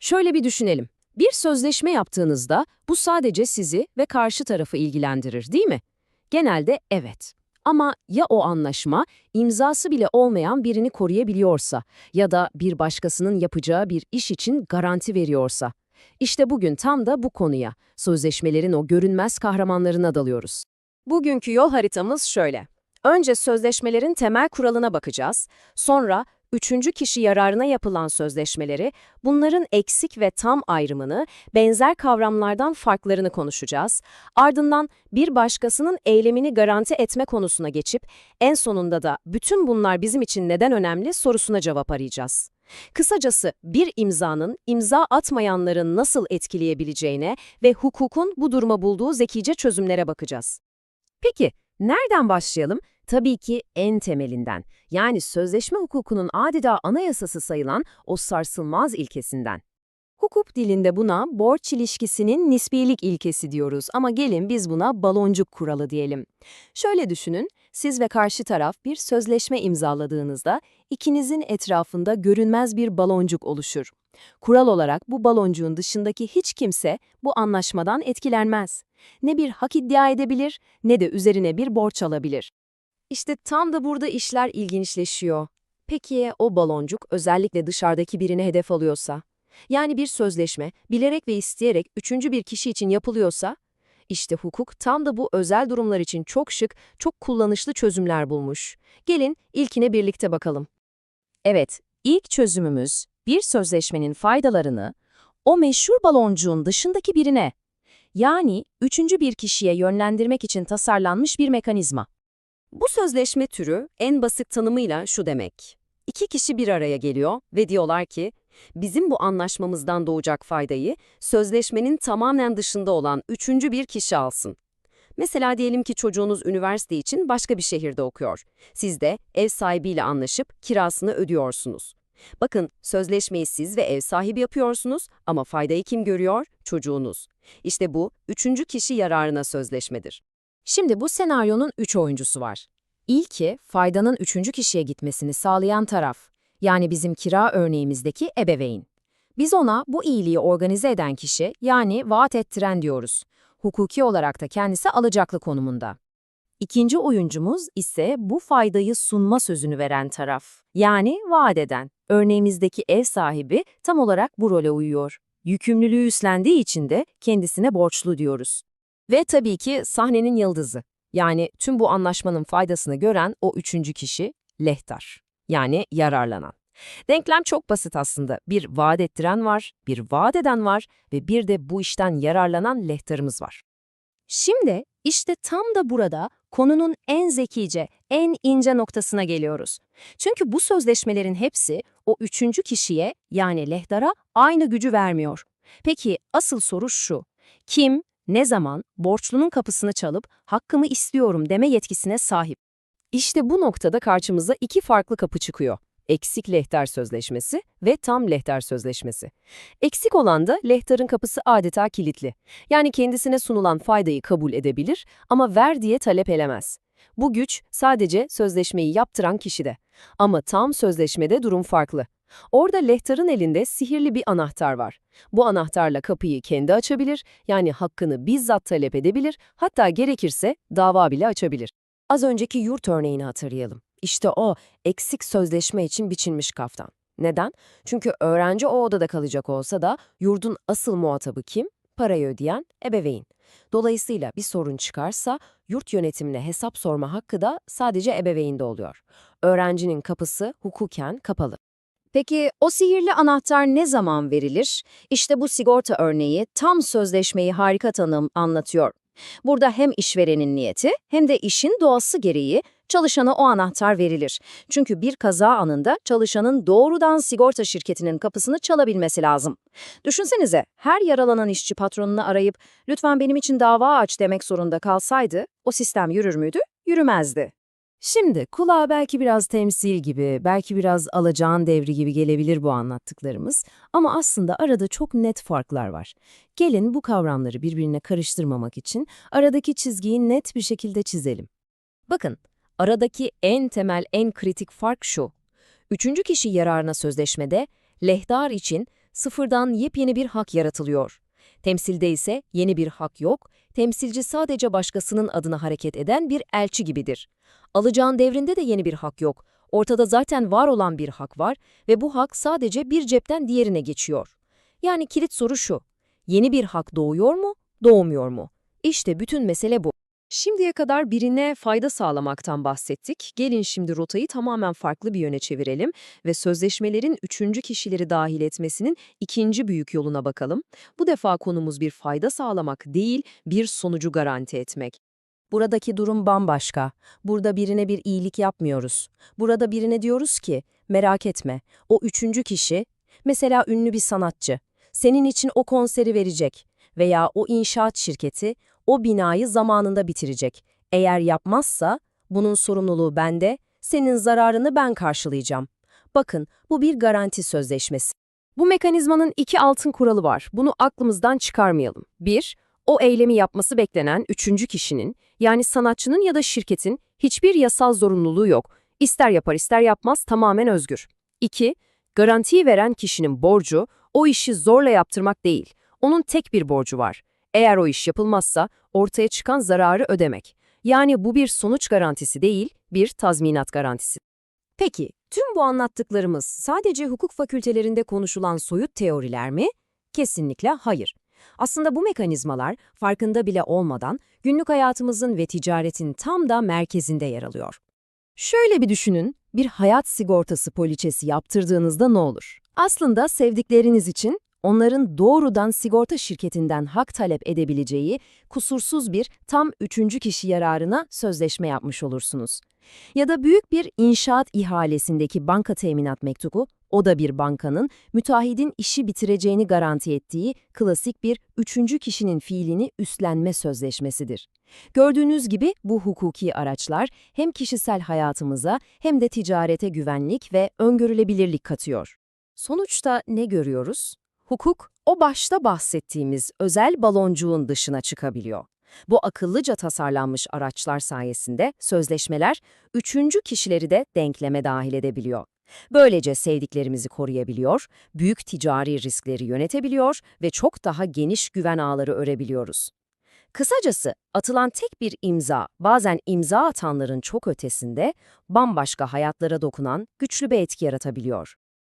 Şöyle bir düşünelim. Bir sözleşme yaptığınızda bu sadece sizi ve karşı tarafı ilgilendirir, değil mi? Genelde evet. Ama ya o anlaşma imzası bile olmayan birini koruyabiliyorsa ya da bir başkasının yapacağı bir iş için garanti veriyorsa? İşte bugün tam da bu konuya, sözleşmelerin o görünmez kahramanlarına dalıyoruz. Bugünkü yol haritamız şöyle. Önce sözleşmelerin temel kuralına bakacağız. Sonra üçüncü kişi yararına yapılan sözleşmeleri, bunların eksik ve tam ayrımını, benzer kavramlardan farklarını konuşacağız. Ardından bir başkasının eylemini garanti etme konusuna geçip, en sonunda da bütün bunlar bizim için neden önemli sorusuna cevap arayacağız. Kısacası bir imzanın imza atmayanların nasıl etkileyebileceğine ve hukukun bu duruma bulduğu zekice çözümlere bakacağız. Peki, nereden başlayalım? Tabii ki en temelinden, yani sözleşme hukukunun adeta anayasası sayılan o sarsılmaz ilkesinden. Hukuk dilinde buna borç ilişkisinin nisbilik ilkesi diyoruz ama gelin biz buna baloncuk kuralı diyelim. Şöyle düşünün, siz ve karşı taraf bir sözleşme imzaladığınızda ikinizin etrafında görünmez bir baloncuk oluşur. Kural olarak bu baloncuğun dışındaki hiç kimse bu anlaşmadan etkilenmez. Ne bir hak iddia edebilir ne de üzerine bir borç alabilir. İşte tam da burada işler ilginçleşiyor. Peki o baloncuk özellikle dışarıdaki birine hedef alıyorsa? Yani bir sözleşme bilerek ve isteyerek üçüncü bir kişi için yapılıyorsa? İşte hukuk tam da bu özel durumlar için çok şık, çok kullanışlı çözümler bulmuş. Gelin ilkine birlikte bakalım. Evet, ilk çözümümüz bir sözleşmenin faydalarını o meşhur baloncuğun dışındaki birine, yani üçüncü bir kişiye yönlendirmek için tasarlanmış bir mekanizma. Bu sözleşme türü en basit tanımıyla şu demek. İki kişi bir araya geliyor ve diyorlar ki, bizim bu anlaşmamızdan doğacak faydayı sözleşmenin tamamen dışında olan üçüncü bir kişi alsın. Mesela diyelim ki çocuğunuz üniversite için başka bir şehirde okuyor. Siz de ev sahibiyle anlaşıp kirasını ödüyorsunuz. Bakın, sözleşmeyi siz ve ev sahibi yapıyorsunuz ama faydayı kim görüyor? Çocuğunuz. İşte bu, üçüncü kişi yararına sözleşmedir. Şimdi bu senaryonun üç oyuncusu var. İlki, faydanın üçüncü kişiye gitmesini sağlayan taraf, yani bizim kira örneğimizdeki ebeveyn. Biz ona bu iyiliği organize eden kişi, yani vaat ettiren diyoruz. Hukuki olarak da kendisi alacaklı konumunda. İkinci oyuncumuz ise bu faydayı sunma sözünü veren taraf, yani vaat eden. Örneğimizdeki ev sahibi tam olarak bu role uyuyor. Yükümlülüğü üstlendiği için de kendisine borçlu diyoruz. Ve tabii ki sahnenin yıldızı. Yani tüm bu anlaşmanın faydasını gören o üçüncü kişi lehtar. Yani yararlanan. Denklem çok basit aslında. Bir vaat ettiren var, bir vaat eden var ve bir de bu işten yararlanan lehtarımız var. Şimdi işte tam da burada konunun en zekice, en ince noktasına geliyoruz. Çünkü bu sözleşmelerin hepsi o üçüncü kişiye yani lehtara aynı gücü vermiyor. Peki asıl soru şu. Kim, ne zaman borçlunun kapısını çalıp hakkımı istiyorum deme yetkisine sahip? İşte bu noktada karşımıza iki farklı kapı çıkıyor. Eksik lehter sözleşmesi ve tam lehter sözleşmesi. Eksik olan da lehtarın kapısı adeta kilitli. Yani kendisine sunulan faydayı kabul edebilir ama ver diye talep elemez. Bu güç sadece sözleşmeyi yaptıran kişide. Ama tam sözleşmede durum farklı. Orada lehtarın elinde sihirli bir anahtar var. Bu anahtarla kapıyı kendi açabilir, yani hakkını bizzat talep edebilir, hatta gerekirse dava bile açabilir. Az önceki yurt örneğini hatırlayalım. İşte o eksik sözleşme için biçilmiş kaftan. Neden? Çünkü öğrenci o odada kalacak olsa da yurdun asıl muhatabı kim? Parayı ödeyen ebeveyn. Dolayısıyla bir sorun çıkarsa yurt yönetimine hesap sorma hakkı da sadece ebeveynde oluyor. Öğrencinin kapısı hukuken kapalı. Peki o sihirli anahtar ne zaman verilir? İşte bu sigorta örneği tam sözleşmeyi harika tanım anlatıyor. Burada hem işverenin niyeti hem de işin doğası gereği çalışana o anahtar verilir. Çünkü bir kaza anında çalışanın doğrudan sigorta şirketinin kapısını çalabilmesi lazım. Düşünsenize her yaralanan işçi patronunu arayıp lütfen benim için dava aç demek zorunda kalsaydı o sistem yürür müydü? Yürümezdi. Şimdi kulağa belki biraz temsil gibi, belki biraz alacağın devri gibi gelebilir bu anlattıklarımız ama aslında arada çok net farklar var. Gelin bu kavramları birbirine karıştırmamak için aradaki çizgiyi net bir şekilde çizelim. Bakın, aradaki en temel, en kritik fark şu. Üçüncü kişi yararına sözleşmede, lehtar için sıfırdan yepyeni bir hak yaratılıyor. Temsilde ise yeni bir hak yok, temsilci sadece başkasının adına hareket eden bir elçi gibidir. Alacağın devrinde de yeni bir hak yok. Ortada zaten var olan bir hak var ve bu hak sadece bir cepten diğerine geçiyor. Yani kilit soru şu, yeni bir hak doğuyor mu, doğmuyor mu? İşte bütün mesele bu. Şimdiye kadar birine fayda sağlamaktan bahsettik. Gelin şimdi rotayı tamamen farklı bir yöne çevirelim ve sözleşmelerin üçüncü kişileri dahil etmesinin ikinci büyük yoluna bakalım. Bu defa konumuz bir fayda sağlamak değil, bir sonucu garanti etmek. Buradaki durum bambaşka. Burada birine bir iyilik yapmıyoruz. Burada birine diyoruz ki, merak etme, o üçüncü kişi, mesela ünlü bir sanatçı, senin için o konseri verecek veya o inşaat şirketi o binayı zamanında bitirecek. Eğer yapmazsa, bunun sorumluluğu bende, senin zararını ben karşılayacağım. Bakın, bu bir garanti sözleşmesi. Bu mekanizmanın iki altın kuralı var. Bunu aklımızdan çıkarmayalım. Bir, o eylemi yapması beklenen üçüncü kişinin, yani sanatçının ya da şirketin hiçbir yasal zorunluluğu yok. İster yapar ister yapmaz tamamen özgür. 2. Garantiyi veren kişinin borcu o işi zorla yaptırmak değil. Onun tek bir borcu var. Eğer o iş yapılmazsa ortaya çıkan zararı ödemek. Yani bu bir sonuç garantisi değil, bir tazminat garantisi. Peki, tüm bu anlattıklarımız sadece hukuk fakültelerinde konuşulan soyut teoriler mi? Kesinlikle hayır. Aslında bu mekanizmalar farkında bile olmadan günlük hayatımızın ve ticaretin tam da merkezinde yer alıyor. Şöyle bir düşünün, bir hayat sigortası poliçesi yaptırdığınızda ne olur? Aslında sevdikleriniz için onların doğrudan sigorta şirketinden hak talep edebileceği kusursuz bir tam üçüncü kişi yararına sözleşme yapmış olursunuz. Ya da büyük bir inşaat ihalesindeki banka teminat mektubu, o da bir bankanın müteahhidin işi bitireceğini garanti ettiği klasik bir üçüncü kişinin fiilini üstlenme sözleşmesidir. Gördüğünüz gibi bu hukuki araçlar hem kişisel hayatımıza hem de ticarete güvenlik ve öngörülebilirlik katıyor. Sonuçta ne görüyoruz? Hukuk, o başta bahsettiğimiz özel baloncuğun dışına çıkabiliyor. Bu akıllıca tasarlanmış araçlar sayesinde sözleşmeler üçüncü kişileri de denkleme dahil edebiliyor. Böylece sevdiklerimizi koruyabiliyor, büyük ticari riskleri yönetebiliyor ve çok daha geniş güven ağları örebiliyoruz. Kısacası atılan tek bir imza, bazen imza atanların çok ötesinde bambaşka hayatlara dokunan güçlü bir etki yaratabiliyor.